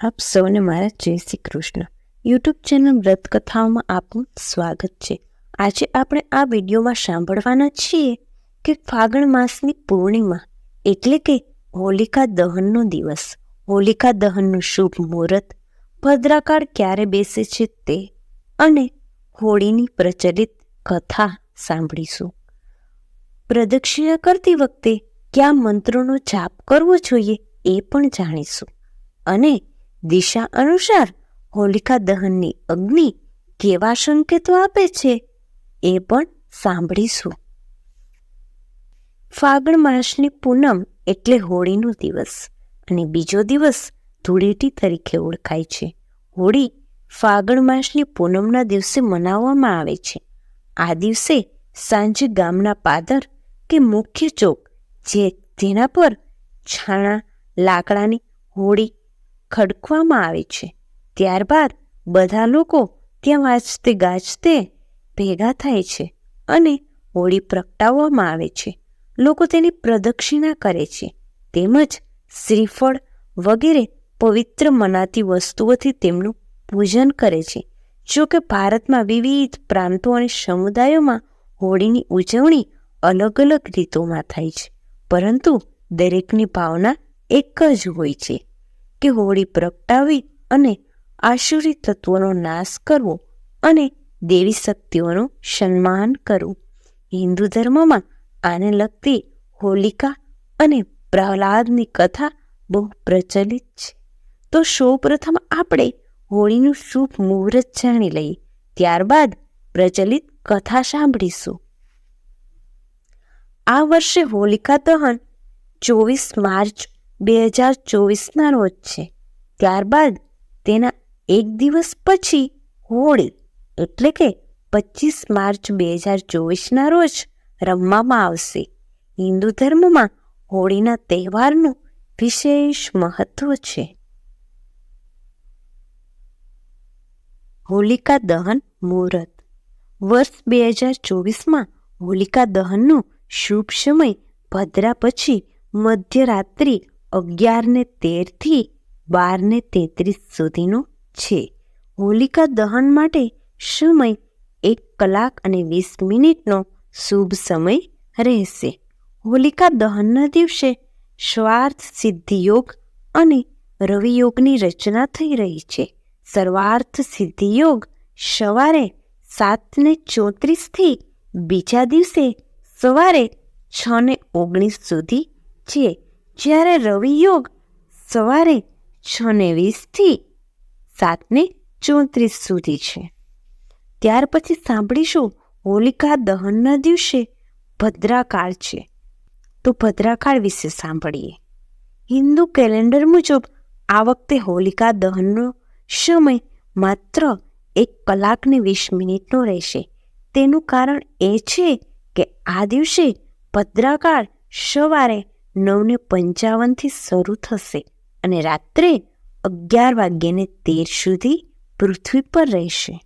આપ સૌને મારા જય શ્રી કૃષ્ણ. યુટ્યુબ ચેનલ વ્રતકથાઓમાં આપનું સ્વાગત છે. આજે આપણે આ વિડીયોમાં સાંભળવાના છીએ કે ફાગણ માસની પૂર્ણિમા એટલે કે હોલિકા દહનનો દિવસ. હોલિકા દહનનું શુભ મુહૂર્ત ભદ્રાકાળ ક્યારે બેસે છે તે અને હોળીની પ્રચલિત કથા સાંભળીશું. પ્રદક્ષિણા કરતી વખતે કયા મંત્રોનો જાપ કરવો જોઈએ એ પણ જાણીશું. અને દિશા અનુસાર હોલિકા દહનની અગ્નિ કેવા સંકેતો આપે છે એ પણ સાંભળીશું. ફાગણ માસની પૂનમ એટલે હોળીનો દિવસ અને બીજો દિવસ ધૂળેટી તરીકે ઓળખાય છે. હોળી ફાગણ માસની પૂનમના દિવસે મનાવવામાં આવે છે. આ દિવસે સાંજે ગામના પાદર કે મુખ્ય ચોક જે જેના પર છાણા, લાકડાની હોળી ખડકવામાં આવે છે. ત્યારબાદ બધા લોકો ત્યાં વાંચતે ગાજતે ભેગા થાય છે અને હોળી પ્રગટાવવામાં આવે છે. લોકો તેની પ્રદક્ષિણા કરે છે. તેમજ શ્રીફળ વગેરે પવિત્ર મનાતી વસ્તુઓથી તેમનું પૂજન કરે છે. જો કે ભારતમાં વિવિધ પ્રાંતો અને સમુદાયોમાં હોળીની ઉજવણી અલગ અલગ રીતોમાં થાય છે. પરંતુ દરેકની ભાવના એક જ હોય છે. કે હોળી પ્રગટાવી અને આશુરી તત્વોનો નાશ કરવો અને દેવી શક્તિઓનું સન્માન કરવું. હિન્દુ ધર્મમાં આને લગતી હોલિકા અને પ્રહલાદની કથા બહુ પ્રચલિત છે. તો સૌ પ્રથમ આપણે હોળીનું શુભ મુહૂર્ત જાણી લઈએ. ત્યારબાદ પ્રચલિત કથા સાંભળીશું. આ વર્ષે હોલિકા દહન ચોવીસ માર્ચ બે હજાર ચોવીસના રોજ છે. ત્યારબાદ તેના એક દિવસ પછી હોળી, એટલે કે પચીસ માર્ચ બે હજાર ચોવીસના રોજ રમવામાં આવશે. હિન્દુ ધર્મમાં હોળીના તહેવારનું વિશેષ મહત્વ છે. હોલિકા દહન મુહૂર્ત. વર્ષ બે હજાર ચોવીસમાં હોલિકા દહનનો શુભ સમય ભદ્રા પછી મધ્યરાત્રિ અગિયારને તેરથી બારને તેત્રીસ સુધીનો છે. હોલિકા દહન માટે સમય એક કલાક અને વીસ મિનિટનો શુભ સમય રહેશે. હોલિકા દહનના દિવસે સ્વાર્થ સિદ્ધિયોગ અને રવિયોગની રચના થઈ રહી છે. સર્વાર્થ સિદ્ધિયોગ સવારે સાતને ચોત્રીસથી બીજા દિવસે સવારે છ ને ઓગણીસ સુધી છે. જ્યારે રવિ યોગ સવારે છ ને વીસથી સાતને ચોત્રીસ સુધી છે. ત્યાર પછી સાંભળીશું હોલિકા દહનના દિવસે ભદ્રાકાળ છે. તો ભદ્રાકાળ વિશે સાંભળીએ. હિન્દુ કેલેન્ડર મુજબ આ વખતે હોલિકા દહનનો સમય માત્ર એક કલાકને વીસ મિનિટનો રહેશે. તેનું કારણ એ છે કે આ દિવસે ભદ્રાકાળ સવારે નવને પંચાવનથી શરૂ થશે અને રાત્રે અગિયાર વાગ્યાને તેર સુધી પૃથ્વી પર રહેશે.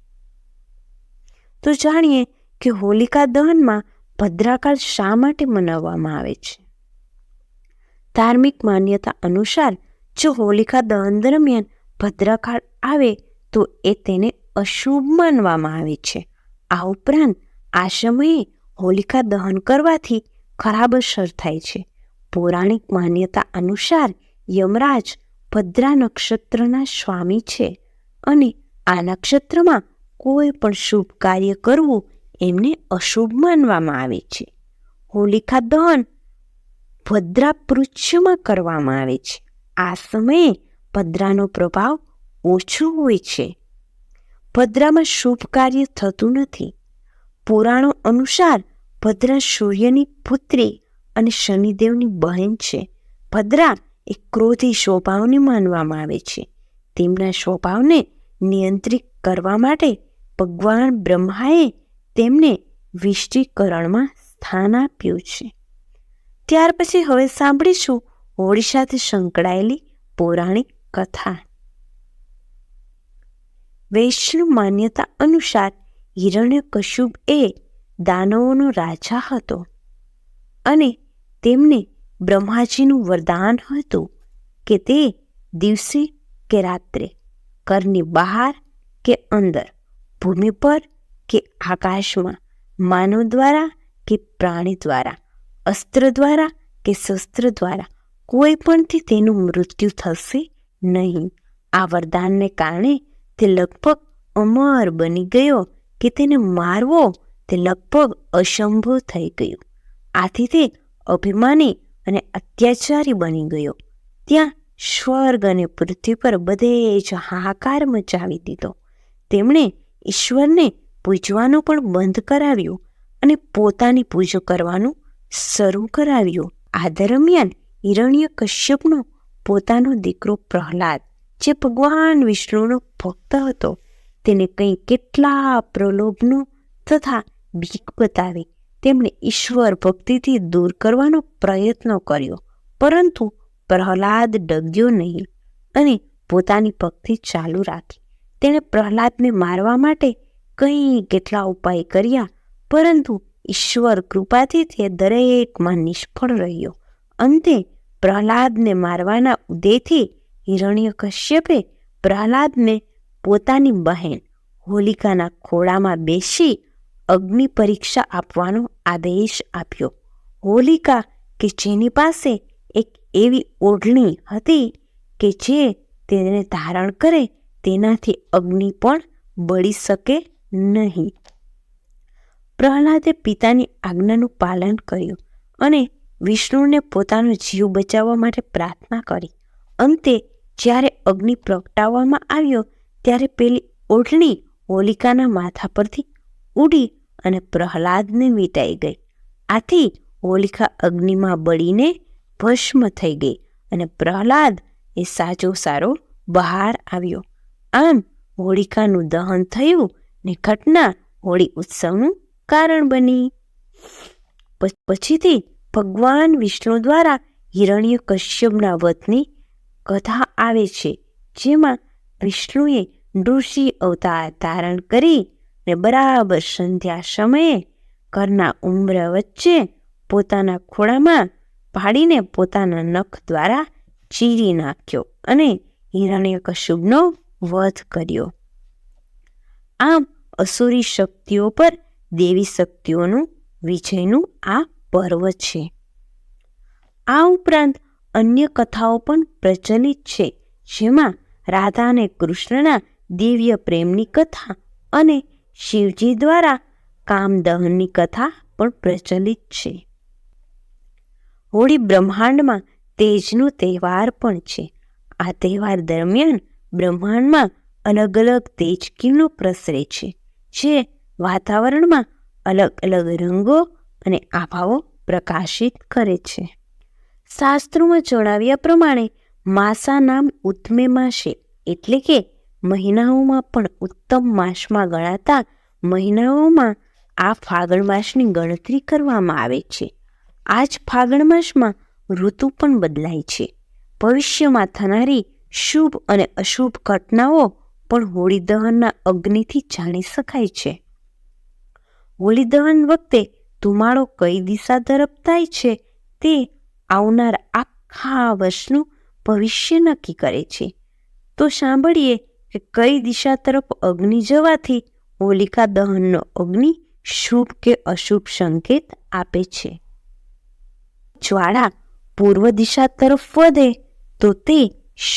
તો જાણીએ કે હોલિકા દહનમાં ભદ્રાકાળ શા માટે મનાવવામાં આવે છે? ધાર્મિક માન્યતા અનુસાર જો હોલિકા દહન દરમિયાન ભદ્રાકાળ આવે તો એ તેને અશુભ માનવામાં આવે છે. આ ઉપરાંત આ સમયે હોલિકા દહન કરવાથી ખરાબ અસર થાય છે. પૌરાણિક માન્યતા અનુસાર યમરાજ ભદ્રા નક્ષત્રના સ્વામી છે અને આ નક્ષત્રમાં કોઈ પણ શુભ કાર્ય કરવું એમને અશુભ માનવામાં આવે છે. હોલિકા દહન ભદ્રા પૃચ્છમાં કરવામાં આવે છે. આ સમયે ભદ્રાનો પ્રભાવ ઓછો હોય છે. ભદ્રામાં શુભ કાર્ય થતું નથી. પુરાણો અનુસાર ભદ્રા સૂર્યની પુત્રી અને શનિદેવની બહેન છે. ભદ્રા એ ક્રોધી સ્વભાવને માનવામાં આવે છે. તેમના સ્વભાવને નિયંત્રિત કરવા માટે ભગવાન બ્રહ્માએ તેમને વિષ્ટિકરણમાં સ્થાન આપ્યું છે. ત્યાર પછી હવે સાંભળીશું હોળી સાથે સંકળાયેલી પૌરાણિક કથા. વૈષ્ણવ માન્યતા અનુસાર હિરણ્ય કશુબ એ દાનવોનો રાજા હતો અને તેમને બ્રહ્માજીનું વરદાન હતું કે તે દિવસે કે રાત્રે ઘરની બહાર કે અંદર, ભૂમિ પર કે આકાશમાં, માનવ દ્વારા કે પ્રાણી દ્વારા, અસ્ત્ર દ્વારા કે શસ્ત્ર દ્વારા, કોઈ પણથી તેનું મૃત્યુ થશે નહીં. આ વરદાનને કારણે તે લગભગ અમર બની ગયો કે તેને મારવો તે લગભગ અસંભવ થઈ ગયું. આથી તે અભિમાની અને અત્યાચારી બની ગયો. ત્યાં સ્વર્ગ અને પૃથ્વી પર બધે જ હાહાકાર મચાવી દીધો. તેમણે ઈશ્વરને પૂજવાનું પણ બંધ કરાવ્યું અને પોતાની પૂજો કરવાનું શરૂ કરાવ્યું. આ દરમિયાન હિરણ્ય કશ્યપનો પોતાનો દીકરો પ્રહલાદ, જે ભગવાન વિષ્ણુનો ભક્ત હતો, તેને કંઈ કેટલા પ્રલોભનો તથા બીક બતાવી તેમણે ઈશ્વર ભક્તિથી દૂર કરવાનો પ્રયત્ન કર્યો. પરંતુ પ્રહલાદ ડગ્યો નહીં અને પોતાની ભક્તિ ચાલુ રાખી. તેણે પ્રહલાદને મારવા માટે કંઈ કેટલા ઉપાય કર્યા, પરંતુ ઈશ્વર કૃપાથી તે દરેકમાં નિષ્ફળ રહ્યો. અંતે પ્રહલાદને મારવાના ઉદયથી હિરણ્ય કશ્યપે પ્રહલાદને પોતાની બહેન હોલિકાના ખોળામાં બેસી અગ્નિ પરીક્ષા આપવાનો આદેશ આપ્યો. હોલિકા કે જેની પાસે એક એવી ઓઢણી હતી કે જે તેને ધારણ કરે તેનાથી અગ્નિ પણ બળી શકે નહીં. પ્રહલાદે પિતાની આજ્ઞાનું પાલન કર્યું અને વિષ્ણુને પોતાનો જીવ બચાવવા માટે પ્રાર્થના કરી. અંતે જ્યારે અગ્નિ પ્રગટાવવામાં આવ્યો, ત્યારે પેલી ઓઢણી હોલિકાના માથા પરથી ઉડી અને પ્રહલાદને વીંટાઈ ગઈ. આથી હોલિકા અગ્નિમાં બળીને ભસ્મ થઈ ગઈ અને પ્રહલાદ એ સાચો સારો બહાર આવ્યો. આમ હોળિકાનું દહન થયું ને ઘટના હોળી ઉત્સવનું કારણ બની. પછીથી ભગવાન વિષ્ણુ દ્વારા હિરણ્ય કશ્યપના વધની કથા આવે છે, જેમાં વિષ્ણુએ ઋષિ અવતાર ધારણ કરી ને બરાબર સંધ્યા સમયે ઘરના ઉંમર વચ્ચે પોતાના ખોળામાં પાડીને પોતાના નખ દ્વારા ચીરી નાખ્યો અને હિરણ્યકશુબનો વધ કર્યો. આમ અસુરી શક્તિઓ પર દેવી શક્તિઓનું વિજયનું આ પર્વ છે. આ ઉપરાંત અન્ય કથાઓ પણ પ્રચલિત છે, જેમાં રાધા અને કૃષ્ણના દિવ્ય પ્રેમની કથા અને શિવજી દ્વારા કામદહનની કથા પણ પ્રચલિત છે. હોળી બ્રહ્માંડમાં તેજનો તહેવાર પણ છે. આ તહેવાર દરમિયાન બ્રહ્માંડમાં અલગ અલગ તેજ કિરણો પ્રસરે છે, જે વાતાવરણમાં અલગ અલગ રંગો અને આભાઓ પ્રકાશિત કરે છે. શાસ્ત્રોમાં જણાવ્યા પ્રમાણે માસા નામ ઉત્મે માસે એટલે કે મહિનાઓમાં પણ ઉત્તમ માસમાં ગણાતા મહિનાઓમાં આ ફાગણ માસની ગણતરી કરવામાં આવે છે. આ જ ફાગણ માસમાં ઋતુ પણ બદલાય છે. ભવિષ્યમાં થનારી શુભ અને અશુભ ઘટનાઓ પણ હોળી દહનના અગ્નિથી જાણી શકાય છે. હોળી દહન વખતે ધુમાડો કઈ દિશા તરફ થાય છે તે આવનાર આખા વર્ષનું ભવિષ્ય નક્કી કરે છે. તો સાંભળીએ કે કઈ દિશા તરફ અગ્નિ જવાથી હોલિકા દહનનો અગ્નિ શુભ કે અશુભ સંકેત આપે છે. જ્વાળા પૂર્વ દિશા તરફ વધે તો તે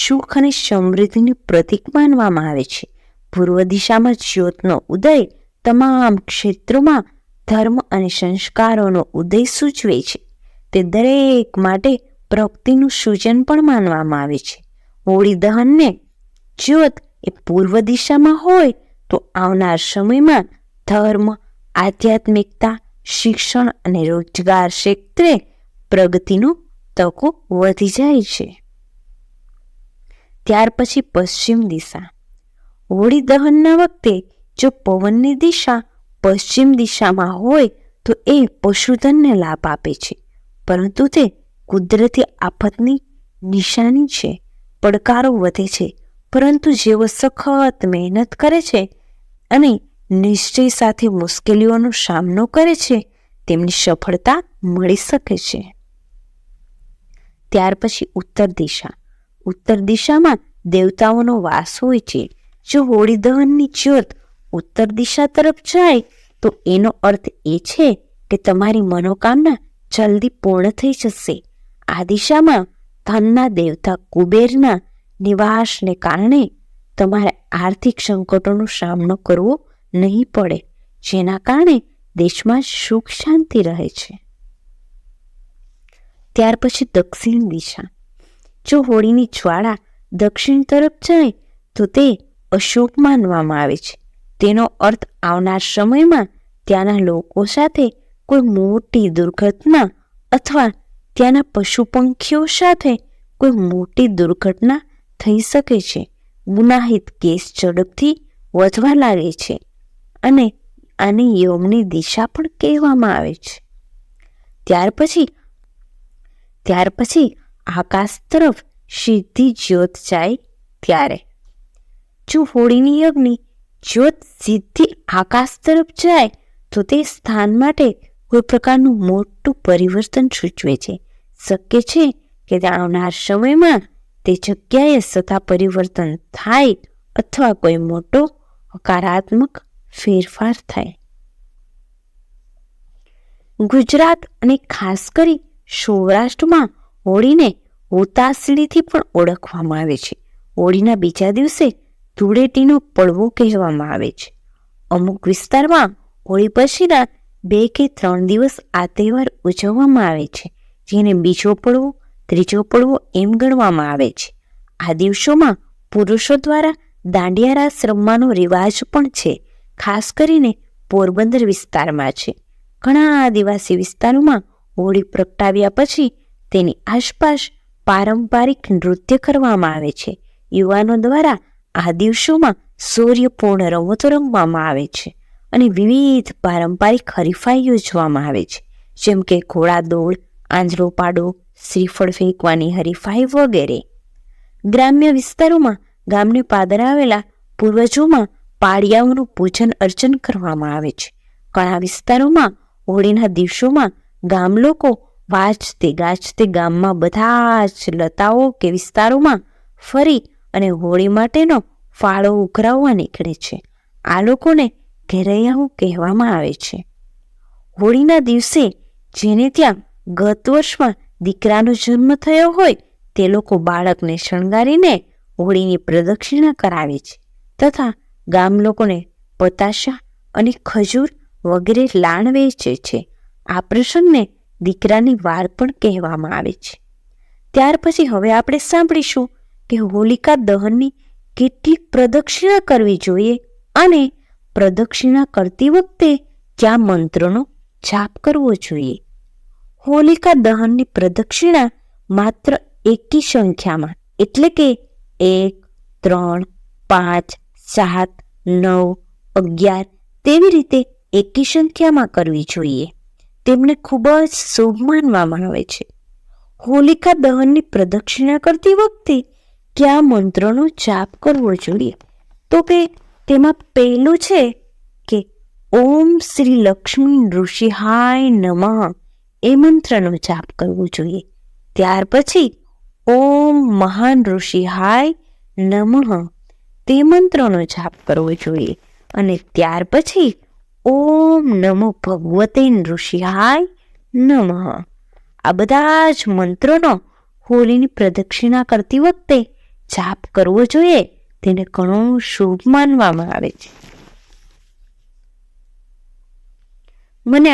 સુખ અને સમૃદ્ધિનું પ્રતીક માનવામાં આવે છે. પૂર્વ દિશામાં જ્યોતનો ઉદય તમામ ક્ષેત્રોમાં ધર્મ અને સંસ્કારોનો ઉદય સૂચવે છે. તે દરેક માટે પ્રગતિનું સૂચન પણ માનવામાં આવે છે. હોળી દહનને જ્યોત એ પૂર્વ દિશામાં હોય તો આવનાર સમયમાં ધર્મ, આધ્યાત્મિકતા, શિક્ષણ અને રોજગાર ક્ષેત્રે પ્રગતિનો તકો વધી જાય છે. ત્યાર પછી પશ્ચિમ દિશા. હોળી દહનના વખતે જો પવનની દિશા પશ્ચિમ દિશામાં હોય તો એ પશુધનને લાભ આપે છે, પરંતુ તે કુદરતી આફતની નિશાની છે, પડકારો વધે છે પરંતુ જેઓ સખત મહેનત કરે છે અને નિશ્ચય સાથે મુશ્કેલીઓનો સામનો કરે છે, તેમની સફળતા મળી શકે છે. ત્યાર પછી ઉત્તર દિશા. ઉત્તર દિશામાં દેવતાઓનો વાસ હોય છે. જો હોળી દહનની જ્યોત ઉત્તર દિશા તરફ જાય, તો એનો અર્થ એ છે કે તમારી મનોકામના જલ્દી પૂર્ણ થઈ જશે. આ દિશામાં ધનના દેવતા કુબેરના નિવાસને કારણે તમારે આર્થિક સંકટોનો સામનો કરવો નહીં પડે, જેના કારણે દેશમાં સુખ શાંતિ રહે છે. ત્યાર પછી દક્ષિણ દિશા. જો હોળીની જ્વાળા દક્ષિણ તરફ જાય, તો તે અશુભ માનવામાં આવે છે. તેનો અર્થ આવનાર સમયમાં ત્યાંના લોકો સાથે કોઈ મોટી દુર્ઘટના અથવા ત્યાંના પશુ પંખીઓ સાથે કોઈ મોટી દુર્ઘટના થઈ શકે છે. ગુનાહિત કેસ ઝડપથી વધવા લાગે છે અને આને યમની દિશા પણ કહેવામાં આવે છે. ત્યાર પછી ત્યાર પછી આકાશ તરફ સીધી જ્યોત જાય ત્યારે. જો હોળીની અગ્નિ જ્યોત સીધી આકાશ તરફ જાય, તો તે સ્થાન માટે કોઈ પ્રકારનું મોટું પરિવર્તન સૂચવે છે. શક્ય છે કે આવનાર સમયમાં તે જગ્યાએ સતા પરિવર્તન થાય અથવા કોઈ મોટો હકારાત્મક ફેરફાર થાય. ગુજરાત અને ખાસ કરી સૌરાષ્ટ્રમાં હોળીને હોતાસળીથી પણ ઓળખવામાં આવે છે. હોળીના બીજા દિવસે ધૂળેટીનો પડવો કહેવામાં આવે છે. અમુક વિસ્તારમાં હોળી પછીના બે કે ત્રણ દિવસ આ તહેવાર ઉજવવામાં આવે છે, જેને બીજો પડવો ત્રીજો પડવો એમ ગણવામાં આવે છે. આ દિવસોમાં પુરુષો દ્વારા દાંડિયા રાસ રમવાનો રિવાજ પણ છે. ખાસ કરીને પોરબંદર વિસ્તારમાં છે. ઘણા આદિવાસી વિસ્તારોમાં હોળી પ્રગટાવ્યા પછી તેની આસપાસ પારંપરિક નૃત્ય કરવામાં આવે છે. યુવાનો દ્વારા આ દિવસોમાં સૂર્યપૂર્ણ રમતો રમવામાં આવે છે અને વિવિધ પારંપરિક હરીફાઈ યોજવામાં આવે છે. જેમ કે ઘોડાદોડ, આંધળો પાડો શ્રીફળ ફેંકવાની હરીફાઈ વગેરે. ગ્રામ્ય વિસ્તારોમાં ગામને પાદર આવેલા પૂર્વજોમાં પાળિયાઓનું પૂજન અર્ચન કરવામાં આવે છે. ઘણા વિસ્તારોમાં હોળીના દિવસોમાં ગામ લોકો વાજતે ગાજતે ગામમાં બધા જ લતાઓ કે વિસ્તારોમાં ફરી અને હોળી માટેનો ફાળો ઉઘરાવવા નીકળે છે. આ લોકોને ઘેરૈયાઓ કહેવામાં આવે છે. હોળીના દિવસે જેને ત્યાં ગત વર્ષમાં દીકરાનો જન્મ થયો હોય તે લોકો બાળકને શણગારીને હોળીની પ્રદક્ષિણા કરાવે છે તથા ગામ લોકોને પતાશા અને ખજૂર વગેરે લાણ વેચે છે. આ પ્રસંગને દીકરાની વાર પણ કહેવામાં આવે છે. ત્યાર પછી હવે આપણે સાંભળીશું કે હોલિકા દહનની કેટલીક પ્રદક્ષિણા કરવી જોઈએ અને પ્રદક્ષિણા કરતી વખતે કયા મંત્રોનો જાપ કરવો જોઈએ. હોલિકા દહનની પ્રદક્ષિણા માત્ર એકી સંખ્યામાં. એટલે કે એક, ત્રણ, પાંચ, સાત, નવ, અગિયાર તેવી રીતે એકી સંખ્યામાં કરવી જોઈએ. તેમને ખૂબ જ શુભ માનવામાં આવે છે. હોલિકા દહનની પ્રદક્ષિણા કરતી વખતે કયા મંત્રનો જાપ કરવો જોઈએ? તો કે તેમાં પહેલું છે કે, ઓમ શ્રી લક્ષ્મી ઋષિહાય નમઃ. એ મંત્રનો જાપ કરવો જોઈએ. ત્યાર પછી, ઓમ મહાન ઋષિહાય નમઃ. તે મંત્રનો જાપ કરવો જોઈએ. અને ત્યાર પછી, ઓમ નમો ભગવતે ઋષિહાય નમઃ. આ બધા જ મંત્રોનો હોલીની પ્રદક્ષિણા કરતી વખતે જાપ કરવો જોઈએ. તેને ઘણો શુભ માનવામાં આવે છે. મને